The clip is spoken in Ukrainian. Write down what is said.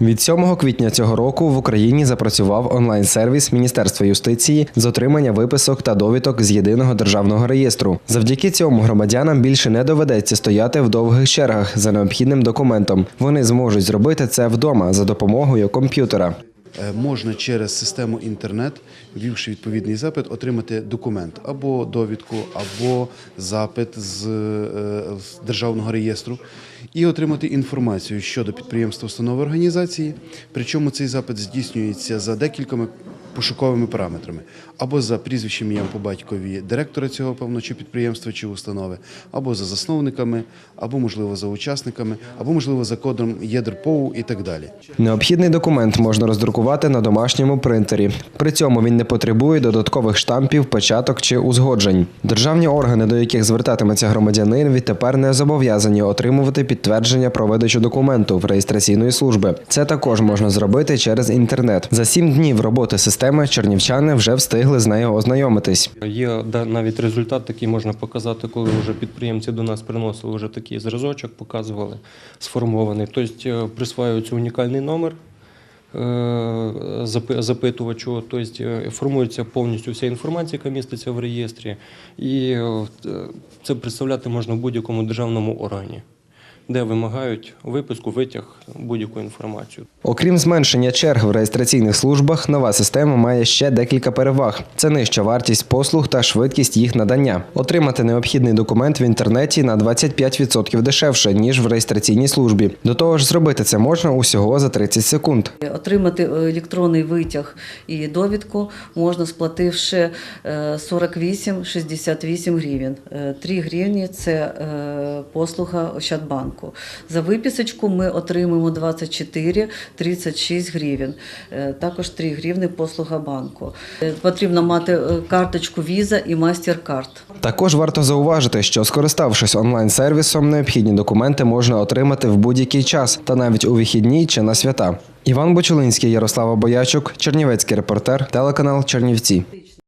Від 7 квітня цього року в Україні запрацював онлайн-сервіс Міністерства юстиції з отримання виписок та довідок з єдиного державного реєстру. Завдяки цьому громадянам більше не доведеться стояти в довгих чергах за необхідним документом. Вони зможуть зробити це вдома за допомогою комп'ютера. Е, Можна через систему інтернет, ввівши відповідний запит, отримати документ або довідку, або запит е, з державного реєстру і отримати інформацію щодо підприємства, установи організації. Причому цей запит здійснюється за декількома пошуковими параметрами або за прізвищем ім'ям по батькові директора цього певно чи підприємства чи установи, або за засновниками, або можливо за учасниками, або можливо за кодом ЄДРПОУ і так далі. Необхідний документ можна роздрукувати на домашньому принтері. При цьому він не потребує додаткових штампів, печаток чи узгоджень. Державні органи, до яких звертатиметься громадянин, відтепер не зобов'язані отримувати підтвердження про видачу документу в реєстраційної служби. Це також можна зробити через інтернет. За сім днів роботи системи чернівчани вже встигли з нею ознайомитись. Є навіть результат такий можна показати, коли вже підприємці до нас приносили вже такий зразочок, показували сформований. Тобто е, присваюється унікальний номер е, запитувачу, тобто е, формується повністю вся інформація, яка міститься в реєстрі, і це представляти можна в будь-якому державному органі, де вимагають виписку, витяг будь-яку інформацію. Окрім зменшення черг в реєстраційних службах, нова система має ще декілька переваг: це нижча вартість послуг та швидкість їх надання. Отримати необхідний документ в інтернеті на 25% дешевше ніж в реєстраційній службі. До того ж, зробити це можна усього за 30 секунд. Отримати електронний витяг і довідку можна сплативши е, 48-68 гривень. Е, 3 гривні – це е, послуга Ощадбанку. За виписочку ми отримуємо 24-36 гривень. Е, Також 3 гривні послуга банку. Е, Потрібно мати е, карточку Visa і MasterCard. Також варто зауважити, що скориставшись онлайн-сервісом, необхідні документи можна отримати в будь-який час та навіть у вихідні чи на свята. Іван Бочулинський, Ярослава Боячук, Чернівецький репортер, телеканал Чернівці.